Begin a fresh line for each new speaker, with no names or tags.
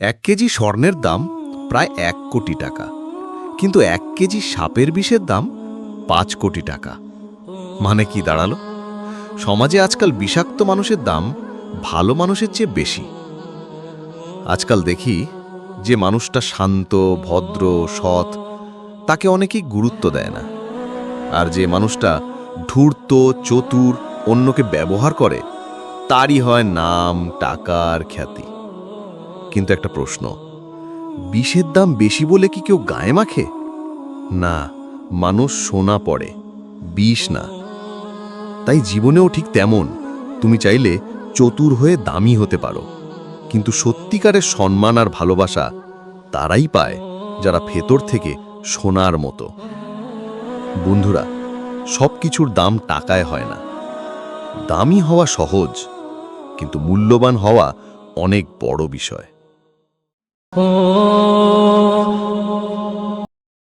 এক কেজি স্বর্ণের দাম প্রায় এক কোটি টাকা। কিন্তু এক কেজি সাপের বিষের দাম পাঁচ কোটি টাকা। মানে কি দাঁড়াল? সমাজে আজকাল বিষাক্ত মানুষের দাম ভালো মানুষের চেয়ে বেশি। আজকাল দেখি যে মানুষটা শান্ত, ভদ্র, সৎ, তাকে অনেকেই গুরুত্ব দেয় না। আর যে মানুষটা ধূর্ত, চতুর, অন্যকে ব্যবহার করে, তারই হয় নাম, টাকার খ্যাতি। কিন্তু একটা প্রশ্ন। বিষের দাম বেশি বলে কি কেউ গায়ে মাখে? না, মানুষ সোনা পড়ে, বিষ না। তাই জীবনেও ঠিক তেমন, তুমি চাইলে চতুর হয়ে দামি হতে পারো। কিন্তু সত্যিকারের সম্মান আর ভালোবাসা তারাই পায় যারা ভেতর থেকে সোনার মতো। বন্ধুরা সব কিছুর দাম টাকায় হয় না। দামি হওয়া সহজ, কিন্তু মূল্যবান হওয়া অনেক বড় বিষয়। Oh.